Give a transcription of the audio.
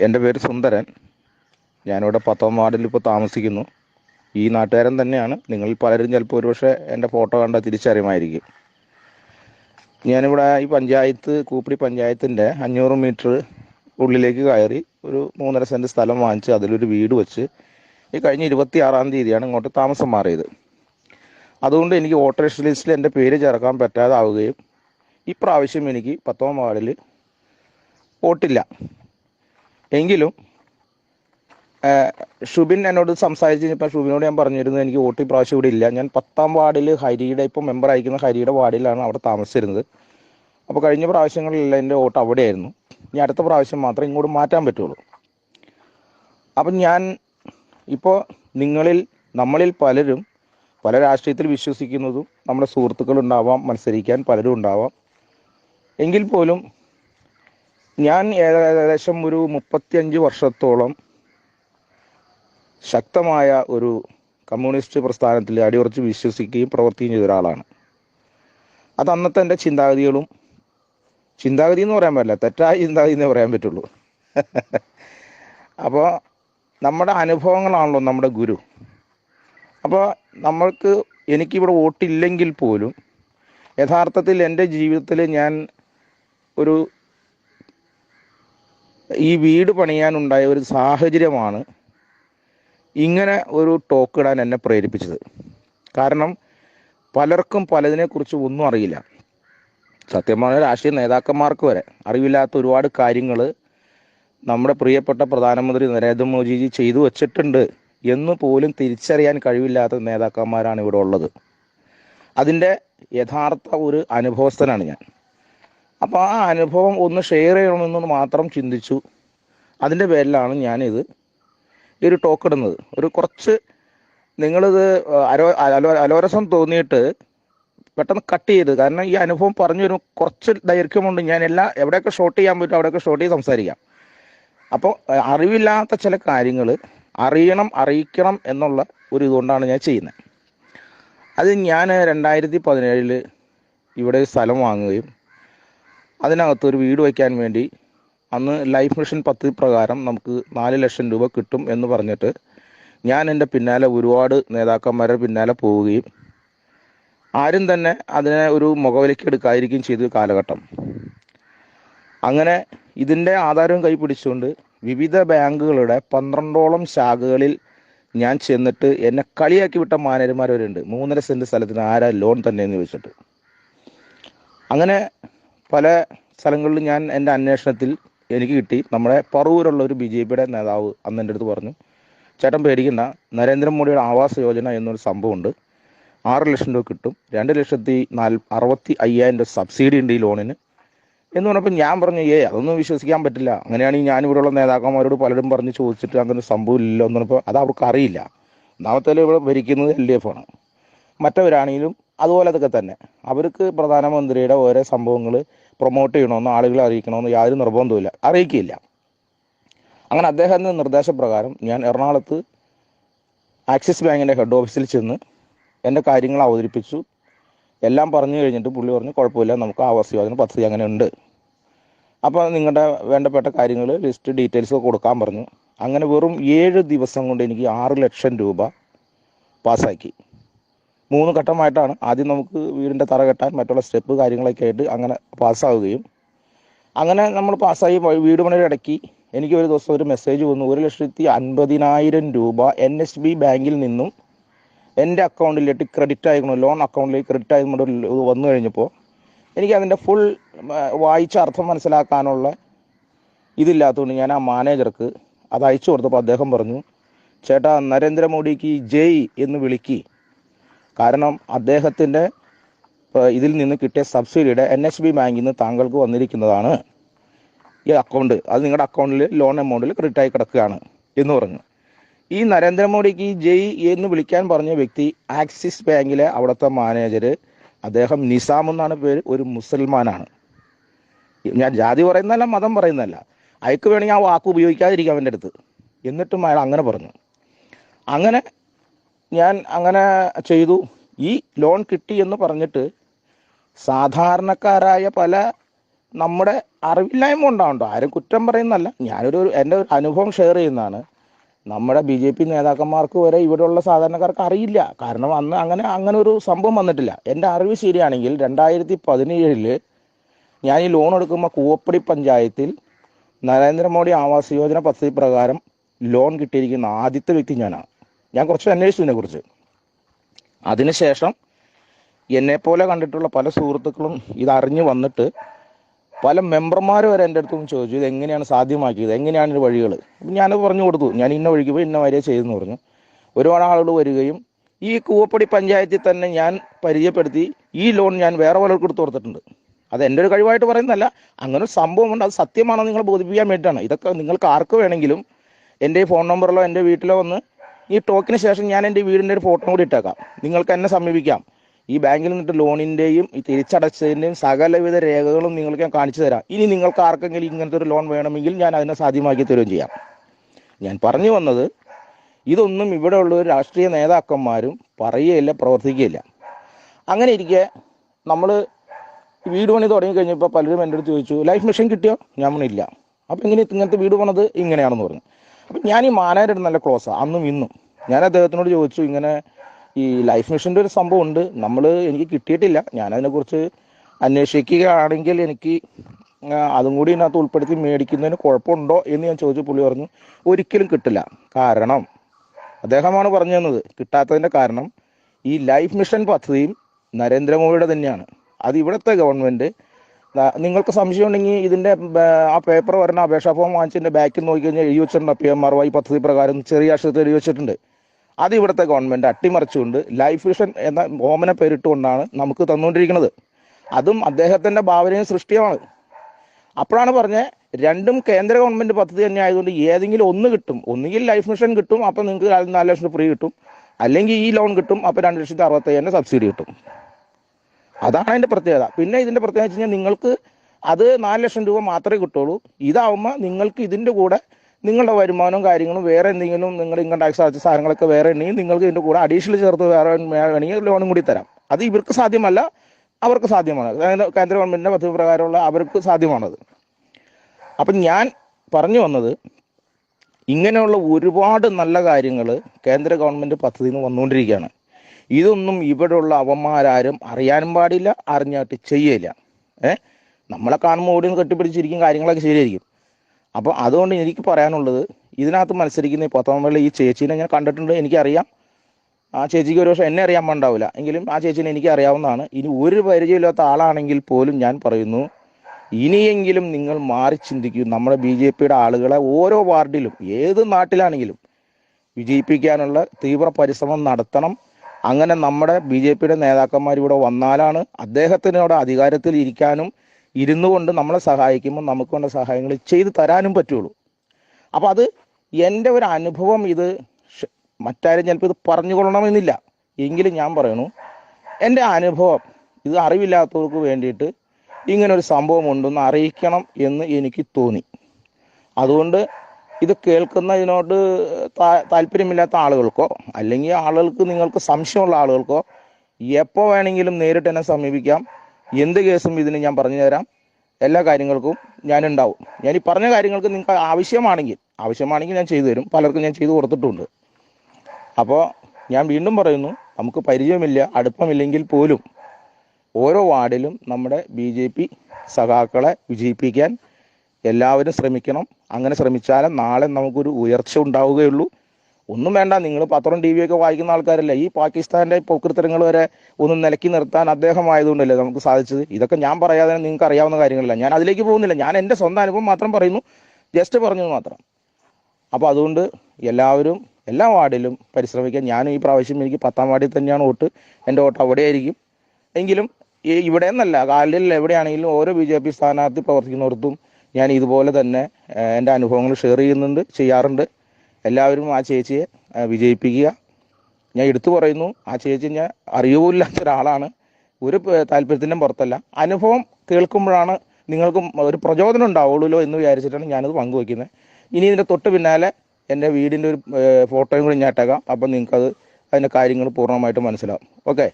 എന്റെ പേര് സുന്ദരൻ. ഞാനിവിടെ പത്താം വാർഡിൽ ഇപ്പോൾ താമസിക്കുന്നു. ഈ നാട്ടുകാരൻ തന്നെയാണ്. നിങ്ങൾ പലരും ചിലപ്പോൾ ഒരുപക്ഷെ എന്റെ ഫോട്ടോ കണ്ടാൽ തിരിച്ചറിയുമായിരിക്കും. ഞാനിവിടെ ഈ പഞ്ചായത്ത് കൂപ്പിടി പഞ്ചായത്തിന്റെ അഞ്ഞൂറ് മീറ്റർ ഉള്ളിലേക്ക് കയറി ഒരു മൂന്നര സെന്റ് സ്ഥലം വാങ്ങിച്ച് അതിലൊരു വീട് വെച്ച് ഈ കഴിഞ്ഞ ഇരുപത്തി ആറാം തീയതിയാണ് ഇങ്ങോട്ട് താമസം മാറിയത്. അതുകൊണ്ട് എനിക്ക് വോട്ടേഴ്സ് ലിസ്റ്റിൽ എന്റെ പേര് ചേർക്കാൻ പറ്റാതാവുകയും ഇപ്രാവശ്യം എനിക്ക് പത്താം വാർഡിൽ വോട്ടില്ല. എങ്കിലും ഷുബിൻ എന്നോട് സംസാരിച്ച് കഴിഞ്ഞപ്പോൾ ഷുബിനോട് ഞാൻ പറഞ്ഞിരുന്നു എനിക്ക് വോട്ട് പ്രാവശ്യം ഇവിടെ ഇല്ല. ഞാൻ പത്താം വാർഡിൽ ഹരിയുടെ ഇപ്പോൾ മെമ്പർ അയക്കുന്ന ഹരിയുടെ വാർഡിലാണ് അവിടെ താമസിച്ചിരുന്നത്. അപ്പോൾ കഴിഞ്ഞ പ്രാവശ്യങ്ങളിലെല്ലാം എന്റെ വോട്ട് അവിടെയായിരുന്നു. ഇനി അടുത്ത പ്രാവശ്യം മാത്രമേ ഇങ്ങോട്ട് മാറ്റാൻ പറ്റുള്ളൂ. അപ്പം ഞാൻ ഇപ്പോൾ നിങ്ങളിൽ നമ്മളിൽ പലരും പല രാഷ്ട്രീയത്തിൽ വിശ്വസിക്കുന്നതും നമ്മുടെ സുഹൃത്തുക്കളുണ്ടാവാം മത്സരിക്കാൻ പലരും ഉണ്ടാവാം. എങ്കിൽ പോലും ഞാൻ ഏകദേശം ഒരു മുപ്പത്തിയഞ്ച് വർഷത്തോളം ശക്തമായ ഒരു കമ്മ്യൂണിസ്റ്റ് പ്രസ്ഥാനത്തിൽ അടിയുറച്ച് വിശ്വസിക്കുകയും പ്രവർത്തിക്കുകയും ചെയ്ത ഒരാളാണ്. അത് അന്നത്തെ എന്റെ ചിന്താഗതികളും ചിന്താഗതി എന്ന് പറയാൻ പറ്റില്ല തെറ്റായ ചിന്താഗതി എന്നേ പറയാൻ പറ്റുള്ളൂ. അപ്പോൾ നമ്മുടെ അനുഭവങ്ങളാണല്ലോ നമ്മുടെ ഗുരു. അപ്പോൾ നമ്മൾക്ക് എനിക്കിവിടെ വോട്ടില്ലെങ്കിൽ പോലും യഥാർത്ഥത്തിൽ എന്റെ ജീവിതത്തിൽ ഞാൻ ഒരു ഈ വീട് പണിയാനുണ്ടായ ഒരു സാഹചര്യമാണ് ഇങ്ങനെ ഒരു ടോക്ക് ഇടാൻ എന്നെ പ്രേരിപ്പിച്ചത്. കാരണം പലർക്കും പലതിനെക്കുറിച്ച് ഒന്നും അറിയില്ല. സത്യം പറഞ്ഞാൽ രാഷ്ട്രീയ നേതാക്കന്മാർക്ക് വരെ അറിവില്ലാത്ത ഒരുപാട് കാര്യങ്ങൾ നമ്മുടെ പ്രിയപ്പെട്ട പ്രധാനമന്ത്രി നരേന്ദ്രമോദിജി ചെയ്തു വച്ചിട്ടുണ്ട് എന്ന് പോലും തിരിച്ചറിയാൻ കഴിവില്ലാത്ത നേതാക്കന്മാരാണ് ഇവിടെ ഉള്ളത്. അതിന്റെ യഥാർത്ഥ ഒരു അനുഭവസ്ഥനാണ് ഞാൻ. അപ്പോൾ ആ അനുഭവം ഒന്ന് ഷെയർ ചെയ്യണമെന്ന് മാത്രം ചിന്തിച്ചു. അതിന്റെ പേരിലാണ് ഞാനിത് ഈ ഒരു ടോക്ക് ഇടുന്നത്. ഒരു കുറച്ച് നിങ്ങളിത് അലോ അലോ അലോരസം തോന്നിയിട്ട് പെട്ടെന്ന് കട്ട് ചെയ്ത് കാരണം ഈ അനുഭവം പറഞ്ഞു വരും കുറച്ച് ദൈർഘ്യമുണ്ട്. ഞാൻ എല്ലാ എവിടെയൊക്കെ ഷോർട്ട് ചെയ്യാൻ പറ്റും അവിടെയൊക്കെ ഷോർട്ട് ചെയ്ത് സംസാരിക്കാം. അപ്പോൾ അറിവില്ലാത്ത ചില കാര്യങ്ങൾ അറിയണം അറിയിക്കണം എന്നുള്ള ഒരു ഇതുകൊണ്ടാണ് ഞാൻ ചെയ്യുന്നത്. അത് ഞാൻ രണ്ടായിരത്തി പതിനേഴിൽ ഇവിടെ സ്ഥലം വാങ്ങുകയും അതിനകത്ത് ഒരു വീട് വയ്ക്കാൻ വേണ്ടി അന്ന് ലൈഫ് മിഷൻ പദ്ധതി പ്രകാരം നമുക്ക് നാല് ലക്ഷം രൂപ കിട്ടും എന്ന് പറഞ്ഞിട്ട് ഞാൻ എന്റെ പിന്നാലെ ഒരുപാട് നേതാക്കന്മാരുടെ പിന്നാലെ പോവുകയും ആരും തന്നെ അതിനെ ഒരു മുഖവിലയ്ക്ക് എടുക്കാതിരിക്കുകയും ചെയ്ത കാലഘട്ടം. അങ്ങനെ ഇതിന്റെ ആധാരവും കൈപിടിച്ചുകൊണ്ട് വിവിധ ബാങ്കുകളുടെ പന്ത്രണ്ടോളം ശാഖകളിൽ ഞാൻ ചെന്നിട്ട് എന്നെ കളിയാക്കി വിട്ട മാനേജർമാർ വരെ ഉണ്ട് മൂന്നര സെന്റ് സ്ഥലത്തിന് ആരാ ലോൺ തന്നെ എന്ന് ചോദിച്ചിട്ട്. അങ്ങനെ പല സ്ഥലങ്ങളിലും ഞാൻ എന്റെ അന്വേഷണത്തിൽ എനിക്ക് കിട്ടി. നമ്മുടെ പറവൂരുള്ള ഒരു ബി ജെ പിയുടെ നേതാവ് അന്ന് എന്റെ അടുത്ത് പറഞ്ഞു ചേട്ടൻ പേടിക്കണ്ട നരേന്ദ്രമോദിയുടെ ആവാസ് യോജന എന്നൊരു സംഭവമുണ്ട്. ആറ് ലക്ഷം രൂപ കിട്ടും. രണ്ട് ലക്ഷത്തി നാല് അറുപത്തി അയ്യായിരം രൂപ സബ്സിഡി ഉണ്ട് ഈ ലോണിന്. എന്ന് പറഞ്ഞപ്പോൾ ഞാൻ പറഞ്ഞു ഏ അതൊന്നും വിശ്വസിക്കാൻ പറ്റില്ല. അങ്ങനെയാണെങ്കിൽ ഞാൻ ഇവിടെയുള്ള നേതാക്കന്മാരോട് പലരും പറഞ്ഞ് ചോദിച്ചിട്ട് അങ്ങനെ സംഭവം ഇല്ലല്ലോ എന്ന് പറഞ്ഞപ്പോൾ അത് അവർക്ക് അറിയില്ല. ഒന്നാമത്തെ ഇവിടെ ഭരിക്കുന്നത് എൽ ഡി എഫ് ആണ്. മറ്റവരാണെങ്കിലും അതുപോലതൊക്കെ തന്നെ അവർക്ക് പ്രധാനമന്ത്രിയുടെ ഓരോ സംഭവങ്ങൾ പ്രൊമോട്ട് ചെയ്യണമെന്ന് ആളുകളെ അറിയിക്കണമെന്ന് യാതൊരു നിർബന്ധവുമില്ല. അറിയിക്കില്ല അങ്ങനെ അദ്ദേഹത്തിന്റെ നിർദ്ദേശപ്രകാരം ഞാൻ എറണാകുളത്ത് ആക്സിസ് ബാങ്കിന്റെ ഹെഡ് ഓഫീസിൽ ചെന്ന് എന്റെ കാര്യങ്ങൾ അവതരിപ്പിച്ചു. എല്ലാം പറഞ്ഞു കഴിഞ്ഞിട്ട് പുള്ളി പറഞ്ഞു കുഴപ്പമില്ല നമുക്ക് ആവാസ് യോജന പദ്ധതി അങ്ങനെ ഉണ്ട് അപ്പോൾ നിങ്ങളുടെ വേണ്ടപ്പെട്ട കാര്യങ്ങൾ ലിസ്റ്റ് ഡീറ്റെയിൽസ് കൊടുക്കാൻ പറഞ്ഞു. അങ്ങനെ വെറും ഏഴ് ദിവസം കൊണ്ട് എനിക്ക് ആറ് ലക്ഷം രൂപ പാസ്സാക്കി. മൂന്ന് ഘട്ടമായിട്ടാണ്. ആദ്യം നമുക്ക് വീടിന്റെ തറ കെട്ടാൻ മറ്റുള്ള സ്റ്റെപ്പ് കാര്യങ്ങളൊക്കെ ആയിട്ട് അങ്ങനെ പാസ്സാവുകയും അങ്ങനെ നമ്മൾ പാസ്സായി വീട് പണിയുടെ ഇടയ്ക്ക് എനിക്ക് ഒരു ദിവസം ഒരു മെസ്സേജ് വന്നു. ഒരു ലക്ഷത്തി അൻപതിനായിരം രൂപ എൻ എസ് ബി ബാങ്കിൽ നിന്നും എന്റെ അക്കൗണ്ടിലേക്ക് ക്രെഡിറ്റ് ആയിരുന്നു ലോൺ അക്കൗണ്ടിലേക്ക് ക്രെഡിറ്റ് ആയതുകൊണ്ട് വന്നു കഴിഞ്ഞപ്പോൾ എനിക്ക് അതിന്റെ ഫുൾ വായിച്ച അർത്ഥം മനസ്സിലാക്കാനുള്ള ഇതില്ലാത്തതുകൊണ്ട് ഞാൻ ആ മാനേജർക്ക് അത് അയച്ചു കൊടുത്തപ്പോൾ അദ്ദേഹം പറഞ്ഞു ചേട്ടാ നരേന്ദ്രമോദിക്ക് ജയ് എന്ന് വിളിക്കി. കാരണം അദ്ദേഹത്തിന്റെ ഇതിൽ നിന്ന് കിട്ടിയ സബ്സിഡിയുടെ എൻ എച്ച് ബി ബാങ്കിൽ നിന്ന് താങ്കൾക്ക് വന്നിരിക്കുന്നതാണ് ഈ അക്കൗണ്ട്. അത് നിങ്ങളുടെ അക്കൗണ്ടിൽ ലോൺ എമൗണ്ടിൽ ക്രെഡിറ്റ് ആയി കിടക്കുകയാണ് എന്ന് പറഞ്ഞു. ഈ നരേന്ദ്രമോദിക്ക് ജയ് എന്ന് വിളിക്കാൻ പറഞ്ഞ വ്യക്തി ആക്സിസ് ബാങ്കിലെ അവിടുത്തെ മാനേജർ അദ്ദേഹം നിസാം എന്നാണ് പേര് ഒരു മുസൽമാനാണ്. ഞാൻ ജാതി പറയുന്നതല്ല മതം പറയുന്നതല്ല. അയക്ക് വേണമെങ്കിൽ ആ വാക്ക് ഉപയോഗിക്കാതിരിക്കാം അവന്റെ അടുത്ത്. എന്നിട്ടും അയാൾ അങ്ങനെ പറഞ്ഞു. അങ്ങനെ ഞാൻ അങ്ങനെ ചെയ്തു. ഈ ലോൺ കിട്ടി എന്ന് പറഞ്ഞിട്ട് സാധാരണക്കാരായ പല നമ്മുടെ അറിവില്ലായ്മ ഉണ്ടാവുണ്ടോ ആരും കുറ്റം പറയുന്നല്ല ഞാനൊരു എന്റെ ഒരു അനുഭവം ഷെയർ ചെയ്യുന്നതാണ്. നമ്മുടെ ബി ജെ പി നേതാക്കന്മാർക്ക് വരെ ഇവിടെയുള്ള സാധാരണക്കാർക്ക് അറിയില്ല. കാരണം അന്ന് അങ്ങനെ അങ്ങനെ ഒരു സംഭവം വന്നിട്ടില്ല. എന്റെ അറിവ് ശരിയാണെങ്കിൽ രണ്ടായിരത്തി പതിനേഴിൽ ഞാൻ ഈ ലോൺ എടുക്കുമ്പോൾ കൂവപ്പടി പഞ്ചായത്തിൽ നരേന്ദ്രമോദി ആവാസ് യോജന പദ്ധതി പ്രകാരം ലോൺ കിട്ടിയിരിക്കുന്ന ആദ്യത്തെ വ്യക്തി ഞാനാണ്. ഞാൻ കുറച്ച് അന്വേഷിച്ചു ഇതിനെക്കുറിച്ച്. അതിനുശേഷം എന്നെപ്പോലെ കണ്ടിട്ടുള്ള പല സുഹൃത്തുക്കളും ഇതറിഞ്ഞു വന്നിട്ട് പല മെമ്പർമാർ വരെ എന്റെ അടുത്തും ചോദിച്ചു ഇത് എങ്ങനെയാണ് സാധ്യമാക്കിയത്? എങ്ങനെയാണ് ഇത് വഴികൾ അപ്പം ഞാനത് പറഞ്ഞു കൊടുത്തു. ഞാൻ ഇന്ന വഴിക്ക് പോയി ഇന്ന വരെ ചെയ്തെന്ന് പറഞ്ഞു. ഒരുപാട് ആളുകൾ വരികയും ഈ കൂവപ്പടി പഞ്ചായത്തിൽ തന്നെ ഞാൻ പരിചയപ്പെടുത്തി ഈ ലോൺ ഞാൻ വേറെ പലർക്ക് എടുത്തു കൊടുത്തിട്ടുണ്ട്. അത് എന്റെ ഒരു കഴിവായിട്ട് പറയുന്നതല്ല. അങ്ങനെ ഒരു സംഭവമുണ്ട് അത് സത്യമാണെന്ന് നിങ്ങൾ ബോധിപ്പിക്കാൻ വേണ്ടിയിട്ടാണ്. ഇതൊക്കെ നിങ്ങൾക്ക് ആർക്ക് വേണമെങ്കിലും എന്റെ ഫോൺ നമ്പറിലോ എന്റെ വീട്ടിലോ വന്ന് ഈ ടോക്കിന് ശേഷം ഞാൻ എന്റെ വീടിന്റെ ഒരു ഫോട്ടോ കൂടി ഇട്ടേക്കാം. നിങ്ങൾക്ക് എന്നെ സമീപിക്കാം. ഈ ബാങ്കിൽ നിന്നിട്ട് ലോണിന്റെയും ഈ തിരിച്ചടച്ചതിന്റെയും സകലവിധ രേഖകളും നിങ്ങൾക്ക് ഞാൻ കാണിച്ചു തരാം. ഇനി നിങ്ങൾക്ക് ആർക്കെങ്കിലും ഇങ്ങനത്തെ ഒരു ലോൺ വേണമെങ്കിൽ ഞാൻ അതിനെ സാധ്യമാക്കി തരുകയും ചെയ്യാം. ഞാൻ പറഞ്ഞു വന്നത് ഇതൊന്നും ഇവിടെയുള്ള ഒരു രാഷ്ട്രീയ നേതാക്കന്മാരും പറയുകയില്ല പ്രവർത്തിക്കുകയില്ല. അങ്ങനെ ഇരിക്കെ നമ്മൾ വീട് പണി തുടങ്ങി കഴിഞ്ഞപ്പോൾ പലരും എന്റെ അടുത്ത് ചോദിച്ചു ലൈഫ് മിഷൻ കിട്ടിയോ? ഞാൻ പറഞ്ഞില്ല അപ്പം എങ്ങനെ ഇങ്ങനത്തെ വീട് പണത് ഇങ്ങനെയാണെന്ന് പറഞ്ഞു. അപ്പം ഞാൻ ഈ മാനേജർ നല്ല ക്ലോസാണ് അന്നും ഇന്നും. ഞാൻ അദ്ദേഹത്തിനോട് ചോദിച്ചു ഇങ്ങനെ ഈ ലൈഫ് മിഷന്റെ ഒരു സംഭവം ഉണ്ട്. നമ്മൾ എനിക്ക് കിട്ടിയിട്ടില്ല. ഞാൻ അതിനെക്കുറിച്ച് അന്വേഷിക്കുകയാണെങ്കിൽ എനിക്ക് അതും കൂടി ഇതിനകത്ത് ഉൾപ്പെടുത്തി മേടിക്കുന്നതിന് കുഴപ്പമുണ്ടോ? എന്ന് ഞാൻ ചോദിച്ചു. പുള്ളി പറഞ്ഞു ഒരിക്കലും കിട്ടില്ല. കാരണം അദ്ദേഹമാണ് പറഞ്ഞു തന്നത് കിട്ടാത്തതിന്റെ കാരണം ഈ ലൈഫ് മിഷൻ പദ്ധതിയും നരേന്ദ്രമോദിയുടെ തന്നെയാണ്. അത് ഇവിടുത്തെ ഗവൺമെന്റ് ദാ- നിങ്ങൾക്ക് സംശയം ഉണ്ടെങ്കിൽ ഇതിന്റെ ആ പേപ്പർ വരുന്ന അപേക്ഷാ ഫോം വാങ്ങിച്ചതിന്റെ ബാക്കിൽ നോക്കി കഴിഞ്ഞാൽ എഴുതി വെച്ചിട്ടുണ്ട്. പി എം ആർ വൈ പദ്ധതി പ്രകാരം ചെറിയ അക്ഷരത്തിൽ എഴുതി വെച്ചിട്ടുണ്ട്. അത് ഇവിടുത്തെ ഗവൺമെന്റ് അട്ടിമറിച്ചുകൊണ്ട് ലൈഫ് മിഷൻ എന്ന ഓമന പേരിട്ടുകൊണ്ടാണ് നമുക്ക് തന്നുകൊണ്ടിരിക്കുന്നത്. അതും അദ്ദേഹത്തിന്റെ ഭാവനയും സൃഷ്ടിയുമാണ് അപ്പോഴാണ് പറഞ്ഞത് രണ്ടും കേന്ദ്ര ഗവൺമെന്റ് പദ്ധതി തന്നെ ആയതുകൊണ്ട് ഏതെങ്കിലും ഒന്ന് കിട്ടും. ഒന്നുകിൽ ലൈഫ് മിഷൻ കിട്ടും അപ്പൊ നിങ്ങൾക്ക് നാല് ലക്ഷം ഫ്രീ കിട്ടും. അല്ലെങ്കിൽ ഈ ലോൺ കിട്ടും അപ്പൊ രണ്ട് ലക്ഷത്തി അറുപത്തയ്യായിരം സബ്സിഡി കിട്ടും. അതാണ് അതിന്റെ പ്രത്യേകത. പിന്നെ ഇതിന്റെ പ്രത്യേകത വെച്ച് കഴിഞ്ഞാൽ നിങ്ങൾക്ക് അത് നാല് ലക്ഷം രൂപ മാത്രമേ കിട്ടുള്ളൂ. ഇതാവുമ്പോൾ നിങ്ങൾക്ക് ഇതിന്റെ കൂടെ നിങ്ങളുടെ വരുമാനവും കാര്യങ്ങളും വേറെ എന്തെങ്കിലും നിങ്ങളുടെ ഇൻകം ടാക്സ് അടച്ച സാധനങ്ങളൊക്കെ വേറെ ഉണ്ടെങ്കിൽ നിങ്ങൾക്ക് ഇതിന്റെ കൂടെ അഡീഷണൽ ചേർത്ത് വേറെ വേണമെങ്കിൽ ലോണും കൂടി തരാം. അത് ഇവർക്ക് സാധ്യമല്ല അവർക്ക് സാധ്യമാണ്. കേന്ദ്ര ഗവൺമെന്റിന്റെ പദ്ധതി പ്രകാരമുള്ള അവർക്ക് സാധ്യമാണത്. അപ്പം ഞാൻ പറഞ്ഞു വന്നത് ഇങ്ങനെയുള്ള ഒരുപാട് നല്ല കാര്യങ്ങൾ കേന്ദ്ര ഗവൺമെന്റ് പദ്ധതിയിൽ നിന്ന് വന്നുകൊണ്ടിരിക്കുകയാണ്. ഇതൊന്നും ഇവിടെയുള്ള അവന്മാരാരും അറിയാനും പാടില്ല അറിഞ്ഞിട്ട് ചെയ്യില്ല ഏ? നമ്മളെ കാണുമ്പോൾ ഓടി കെട്ടിപ്പിടിച്ചിരിക്കും കാര്യങ്ങളൊക്കെ ശരിയായിരിക്കും. അപ്പോൾ അതുകൊണ്ട് എനിക്ക് പറയാനുള്ളത് ഇതിനകത്ത് മത്സരിക്കുന്ന ഈ പത്താം ഈ ചേച്ചീനെ ഞാൻ കണ്ടിട്ടുണ്ട് എനിക്കറിയാം. ആ ചേച്ചിക്ക് ഒരു പക്ഷേ എന്നെ അറിയാൻ പാണ്ടാവില്ല എങ്കിലും ആ ചേച്ചീനെ എനിക്ക് അറിയാവുന്നതാണ്. ഇനി ഒരു പരിചയമില്ലാത്ത ആളാണെങ്കിൽ പോലും ഞാൻ പറയുന്നു ഇനിയെങ്കിലും നിങ്ങൾ മാറി ചിന്തിക്കൂ. നമ്മുടെ ബി ജെ പിയുടെ ആളുകളെ ഓരോ വാർഡിലും ഏത് നാട്ടിലാണെങ്കിലും വിജയിപ്പിക്കാനുള്ള തീവ്ര പരിശ്രമം നടത്തണം. അങ്ങനെ നമ്മുടെ ബി ജെ പിയുടെ നേതാക്കന്മാർ ഇവിടെ വന്നാലാണ് അദ്ദേഹത്തിനോട് അധികാരത്തിൽ ഇരിക്കാനും ഇരുന്നു കൊണ്ട് നമ്മളെ സഹായിക്കുമ്പോൾ നമുക്ക് വേണ്ട സഹായങ്ങൾ ചെയ്തു തരാനും പറ്റുള്ളൂ. അപ്പോൾ അത് എന്റെ ഒരു അനുഭവം ഇത് മറ്റാരും ചിലപ്പോൾ ഇത് പറഞ്ഞുകൊള്ളണമെന്നില്ല. എങ്കിലും ഞാൻ പറയണു എന്റെ അനുഭവം ഇത് അറിവില്ലാത്തവർക്ക് വേണ്ടിയിട്ട് ഇങ്ങനൊരു സംഭവം ഉണ്ടെന്ന് അറിയിക്കണം എന്ന് എനിക്ക് തോന്നി. അതുകൊണ്ട് ഇത് കേൾക്കുന്നതിനോട് താല്പര്യമില്ലാത്ത ആളുകൾക്കോ അല്ലെങ്കിൽ ആളുകൾക്ക് നിങ്ങൾക്ക് സംശയമുള്ള ആളുകൾക്കോ എപ്പോൾ വേണമെങ്കിലും നേരിട്ട് എന്നെ സമീപിക്കാം. എന്ത് കേസും ഇതിന് ഞാൻ പറഞ്ഞു തരാം. എല്ലാ കാര്യങ്ങൾക്കും ഞാൻ ഉണ്ടാവും ഞാൻ ഈ പറഞ്ഞ കാര്യങ്ങൾക്ക് നിങ്ങൾക്ക് ആവശ്യമാണെങ്കിൽ ആവശ്യമാണെങ്കിൽ ഞാൻ ചെയ്തു തരും. പലർക്കും ഞാൻ ചെയ്തു കൊടുത്തിട്ടുണ്ട്. അപ്പോൾ ഞാൻ വീണ്ടും പറയുന്നു നമുക്ക് പരിചയമില്ല അടുപ്പമില്ലെങ്കിൽ പോലും ഓരോ വാർഡിലും നമ്മുടെ ബി സഖാക്കളെ വിജയിപ്പിക്കാൻ എല്ലാവരും ശ്രമിക്കണം. അങ്ങനെ ശ്രമിച്ചാലും നാളെ നമുക്കൊരു ഉയർച്ച ഉണ്ടാവുകയുള്ളൂ. ഒന്നും വേണ്ട നിങ്ങൾ പത്രം ടി വി ഒക്കെ വായിക്കുന്ന ആൾക്കാരല്ല? ഈ പാകിസ്ഥാന്റെ പൊക്കൃത്തരങ്ങൾ വരെ ഒന്ന് നിലക്കി നിർത്താൻ അദ്ദേഹം ആയതുകൊണ്ടല്ലേ നമുക്ക് സാധിച്ചത്? ഇതൊക്കെ ഞാൻ പറയാതെ നിങ്ങൾക്ക് അറിയാവുന്ന കാര്യങ്ങളല്ല. ഞാൻ അതിലേക്ക് പോകുന്നില്ല. ഞാൻ എന്റെ സ്വന്തം അനുഭവം മാത്രം പറയുന്നു. ജസ്റ്റ് പറഞ്ഞു മാത്രം. അപ്പോൾ അതുകൊണ്ട് എല്ലാവരും എല്ലാ വാർഡിലും പരിശ്രമിക്കാൻ ഞാനും ഈ പ്രാവശ്യം എനിക്ക് പത്താം വാർഡിൽ തന്നെയാണ് വോട്ട്. എന്റെ വോട്ട് അവിടെയായിരിക്കും. എങ്കിലും ഈ ഇവിടെ നിന്നല്ല കാലിൽ എവിടെയാണെങ്കിലും ഓരോ ബി ജെ പി സ്ഥാനാർത്ഥി പ്രവർത്തിക്കുന്നിടത്തും ഞാൻ ഇതുപോലെ തന്നെ എന്റെ അനുഭവങ്ങൾ ഷെയർ ചെയ്യുന്നുണ്ട് ചെയ്യാറുണ്ട്. എല്ലാവരും ആ ചേച്ചിയെ വിജയിപ്പിക്കുക. ഞാൻ എടുത്തു പറയുന്നു ആ ചേച്ചി ഞാൻ അറിയുമില്ലാത്ത ഒരാളാണ് ഒരു താല്പര്യത്തിന്റെ പുറത്തല്ല. അനുഭവം കേൾക്കുമ്പോഴാണ് നിങ്ങൾക്കും ഒരു പ്രചോദനം ഉണ്ടാവുള്ളൂ എന്ന് വിചാരിച്ചിട്ടാണ് ഞാനത് പങ്കുവയ്ക്കുന്നത് ഇനി ഇതിന്റെ തൊട്ട് പിന്നാലെ എന്റെ വീടിന്റെ ഒരു ഫോട്ടോയും കൂടി ഞാൻ ഇട്ടേക്കാം. അപ്പം നിങ്ങൾക്കത് അതിന്റെ കാര്യങ്ങൾ പൂർണമായിട്ട് മനസ്സിലാവും. ഓക്കെ?